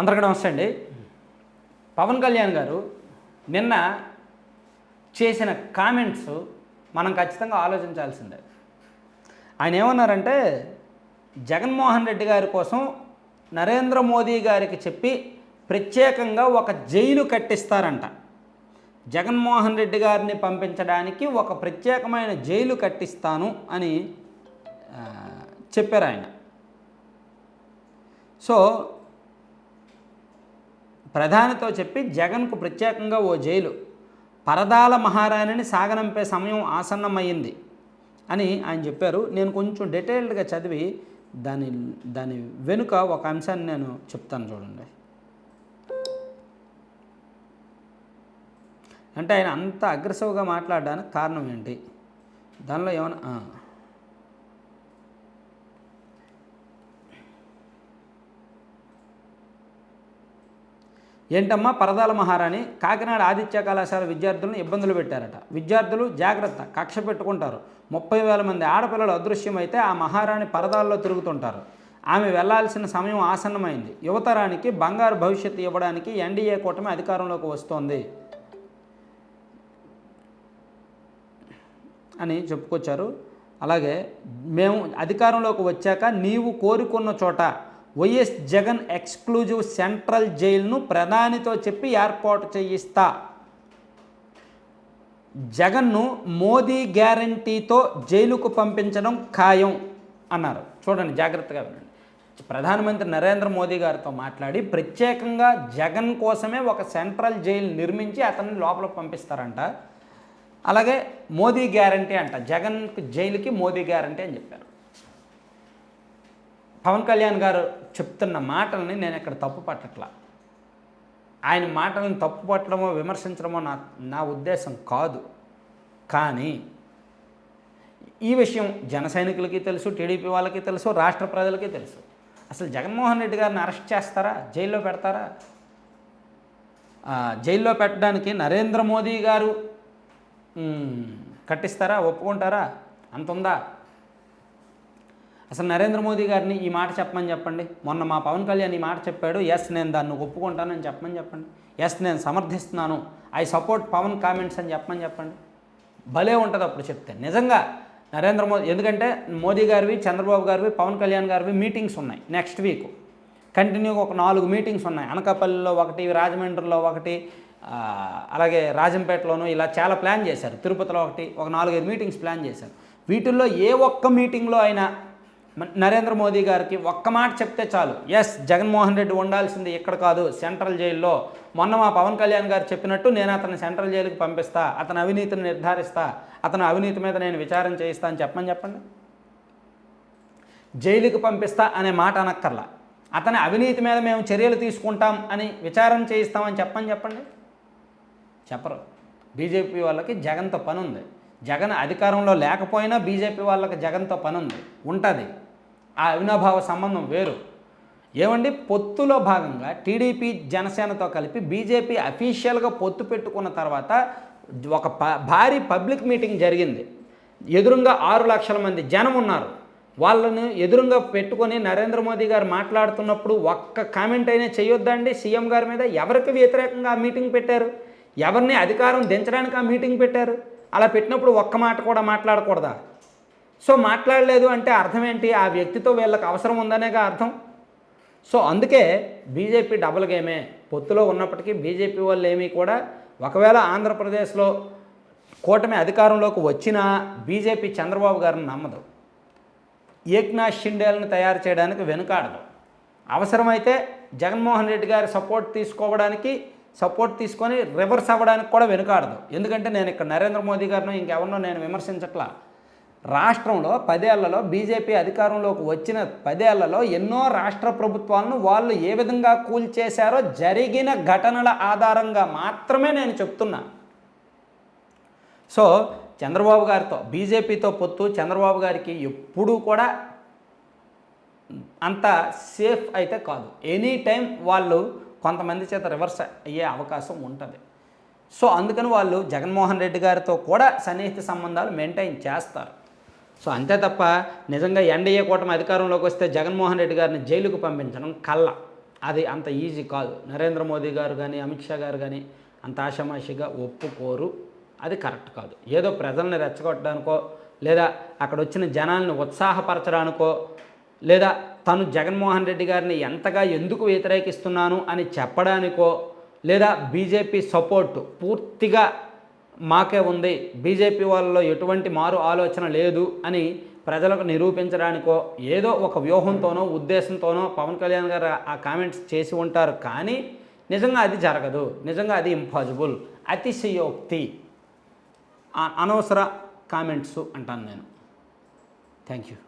అందరికీ నమస్తే అండి. పవన్ కళ్యాణ్ గారు నిన్న చేసిన కామెంట్స్ మనం ఖచ్చితంగా ఆలోచించాల్సిందే. ఆయన ఏమన్నారంటే జగన్మోహన్ రెడ్డి గారి కోసం నరేంద్ర మోదీ గారికి చెప్పి ప్రత్యేకంగా ఒక జైలు కట్టిస్తారంట. జగన్మోహన్ రెడ్డి గారిని పంపించడానికి ఒక ప్రత్యేకమైన జైలు కట్టిస్తాను అని చెప్పారు ఆయన. సో ప్రధానితో చెప్పి జగన్కు ప్రత్యేకంగా ఓ జైలు. పరదాల మహారాణిని సాగనంపే సమయం ఆసన్నమయ్యింది అని ఆయన చెప్పారు. నేను కొంచెం డీటెయిల్డ్గా చదివి దాని దాని వెనుక ఒక అంశాన్ని నేను చెప్తాను చూడండి. అంటే ఆయన అంత అగ్రెసివ్గా మాట్లాడడానికి కారణం ఏంటి? దానిలో ఏమైనా ఏంటమ్మా పరదాల మహారాణి? కాకినాడ ఆదిత్య కళాశాల విద్యార్థులను ఇబ్బందులు పెట్టారట. విద్యార్థులు జాగ్రత్త కక్ష పెట్టుకుంటారు. ముప్పై వేల మంది ఆడపిల్లలు అదృశ్యమైతే ఆ మహారాణి పరదాల్లో తిరుగుతుంటారు. ఆమె వెళ్ళాల్సిన సమయం ఆసన్నమైంది. యువతరానికి బంగారు భవిష్యత్తు ఇవ్వడానికి ఎన్డీఏ కూటమి అధికారంలోకి వస్తోంది అని చెప్పుకొచ్చారు. అలాగే మేము అధికారంలోకి వచ్చాక నీవు కోరుకున్న చోట వైఎస్ జగన్ ఎక్స్క్లూజివ్ సెంట్రల్ జైలును ప్రధానితో చెప్పి ఏర్పాటు చేయిస్తా. జగన్ను మోదీ గ్యారంటీతో జైలుకు పంపించడం ఖాయం అన్నారు. చూడండి జాగ్రత్తగా వినండి. ప్రధానమంత్రి నరేంద్ర మోదీ గారితో మాట్లాడి ప్రత్యేకంగా జగన్ కోసమే ఒక సెంట్రల్ జైలు నిర్మించి అతన్ని లోపల పంపిస్తారంట. అలాగే మోదీ గ్యారంటీ అంట జగన్ జైలుకి మోదీ గ్యారంటీ అని చెప్పారు. పవన్ కళ్యాణ్ గారు చెప్తున్న మాటల్ని నేను ఇక్కడ తప్పు పట్టట్లా. ఆయన మాటలను తప్పు పట్టడమో విమర్శించడమో నా నా ఉద్దేశం కాదు. కానీ ఈ విషయం జన సైనికులకి తెలుసు టీడీపీ వాళ్ళకి తెలుసు రాష్ట్ర ప్రజలకి తెలుసు. అసలు జగన్మోహన్ రెడ్డి గారిని అరెస్ట్ చేస్తారా? జైల్లో పెడతారా? జైల్లో పెట్టడానికి నరేంద్ర మోదీ గారు కట్టిస్తారా? ఒప్పుకుంటారా? అంత ఉందా అసలు నరేంద్ర మోదీ గారిని ఈ మాట చెప్పమని చెప్పండి? మొన్న మా పవన్ కళ్యాణ్ ఈ మాట చెప్పాడు ఎస్ నేను దాన్ని ఒప్పుకుంటానని చెప్పమని చెప్పండి. ఎస్ నేను సమర్థిస్తున్నాను. ఐ సపోర్ట్ పవన్ కామెంట్స్ అని చెప్పమని చెప్పండి. భలే ఉంటుంది అప్పుడు చెప్తే. నిజంగా నరేంద్ర మోదీ ఎందుకంటే మోదీ గారివి చంద్రబాబు గారివి పవన్ కళ్యాణ్ గారివి మీటింగ్స్ ఉన్నాయి నెక్స్ట్ వీక్ కంటిన్యూగా ఒక నాలుగు మీటింగ్స్ ఉన్నాయి. అనకాపల్లిలో ఒకటి రాజమండ్రిలో ఒకటి అలాగే రాజంపేటలోను ఇలా చాలా ప్లాన్ చేశారు. తిరుపతిలో ఒకటి ఒక నాలుగైదు మీటింగ్స్ ప్లాన్ చేశారు. వీటిల్లో ఏ ఒక్క మీటింగ్లో అయినా నరేంద్ర మోదీ గారికి ఒక్క మాట చెప్తే చాలు. ఎస్ జగన్మోహన్ రెడ్డి ఉండాల్సింది ఇక్కడ కాదు సెంట్రల్ జైల్లో. మొన్న మా పవన్ కళ్యాణ్ గారు చెప్పినట్టు నేను అతను సెంట్రల్ జైలుకి పంపిస్తా అతని అవినీతిని నిర్ధారిస్తా అతను అవినీతి మీద నేను విచారం చేయిస్తా అని చెప్పమని చెప్పండి. జైలుకి పంపిస్తా అనే మాట అనక్కర్లా. అతని అవినీతి మీద మేము చర్యలు తీసుకుంటాం అని విచారం చేయిస్తామని చెప్పని చెప్పండి. చెప్పరు. బీజేపీ వాళ్ళకి జగన్తో పని ఉంది జగన్ అధికారంలో లేకపోయినా బీజేపీ వాళ్ళకి జగన్తో పని ఉంది ఉంటుంది. ఆ అవినాభావ సంబంధం వేరు. ఏమండి? పొత్తులో భాగంగా టీడీపీ జనసేనతో కలిపి బీజేపీ అఫీషియల్గా పొత్తు పెట్టుకున్న తర్వాత ఒక ప- భారీ పబ్లిక్ మీటింగ్ జరిగింది. ఎదురుగా ఆరు లక్షల మంది జనం ఉన్నారు. వాళ్ళను ఎదురుగా పెట్టుకొని నరేంద్ర మోదీ గారు మాట్లాడుతున్నప్పుడు ఒక్క కామెంట్ అయినా చేయొద్దండి. సీఎం గారి మీద ఎవరికి వ్యతిరేకంగా ఆ మీటింగ్ పెట్టారు? ఎవరిని అధికారం దించడానికి ఆ మీటింగ్ పెట్టారు? అలా పెట్టినప్పుడు ఒక్క మాట కూడా మాట్లాడకూడదా? సో మాట్లాడలేదు అంటే అర్థం ఏంటి? ఆ వ్యక్తితో వీళ్ళకి అవసరం ఉందనేగా అర్థం. సో అందుకే బీజేపీ డబుల్ గేమే. పొత్తులో ఉన్నప్పటికీ బీజేపీ వాళ్ళు ఏమీ కూడా ఒకవేళ ఆంధ్రప్రదేశ్లో కూటమి అధికారంలోకి వచ్చినా బీజేపీ చంద్రబాబు గారిని నమ్మదు. ఏక్నాథ్ షిండేలను తయారు చేయడానికి వెనుకాడదు. అవసరమైతే జగన్మోహన్ రెడ్డి గారి సపోర్ట్ తీసుకోవడానికి సపోర్ట్ తీసుకొని రివర్స్ అవ్వడానికి కూడా వెనుకాడదు. ఎందుకంటే నేను ఇక్కడ నరేంద్ర మోదీ గారిను ఇంకెవరినో నేను విమర్శించట్లా. రాష్ట్రంలో పదేళ్ళలో బీజేపీ అధికారంలోకి వచ్చిన పదేళ్ళలో ఎన్నో రాష్ట్ర ప్రభుత్వాలను వాళ్ళు ఏ విధంగా కూల్చేశారో జరిగిన ఘటనల ఆధారంగా మాత్రమే నేను చెప్తున్నా. సో చంద్రబాబు గారితో బీజేపీతో పొత్తు చంద్రబాబు గారికి ఎప్పుడూ కూడా అంత సేఫ్ అయితే కాదు. ఎనీ టైం వాళ్ళు కొంతమంది చేత రివర్స్ అయ్యే అవకాశం ఉంటుంది. సో అందుకని వాళ్ళు జగన్మోహన్ రెడ్డి గారితో కూడా సన్నిహిత సంబంధాలు మెయింటైన్ చేస్తారు. సో అంతే తప్ప నిజంగా ఎన్డీఏ కూటమి అధికారంలోకి వస్తే జగన్మోహన్ రెడ్డి గారిని జైలుకు పంపించడం కళ్ళ. అది అంత ఈజీ కాదు. నరేంద్ర మోదీ గారు కానీ అమిత్ షా గారు కానీ అంత ఆషామాషిగా ఒప్పుకోరు. అది కరెక్ట్ కాదు. ఏదో ప్రజల్ని రెచ్చగొట్టడానికో లేదా అక్కడ వచ్చిన జనాలను ఉత్సాహపరచడానికో లేదా తను జగన్మోహన్ రెడ్డి గారిని ఎంతగా ఎందుకు వ్యతిరేకిస్తున్నాను అని చెప్పడానికో లేదా బీజేపీ సపోర్ట్ పూర్తిగా మాకే ఉంది బీజేపీ వాళ్ళలో ఎటువంటి మారు ఆలోచన లేదు అని ప్రజలకు నిరూపించడానికో ఏదో ఒక వ్యూహంతోనో ఉద్దేశంతోనో పవన్ కళ్యాణ్ గారు ఆ కామెంట్స్ చేసి ఉంటారు కానీ నిజంగా అది జరగదు నిజంగా అది ఇంపాసిబుల్ అతిశయోక్తి అనవసర కామెంట్స్ అంటాను నేను. Thank you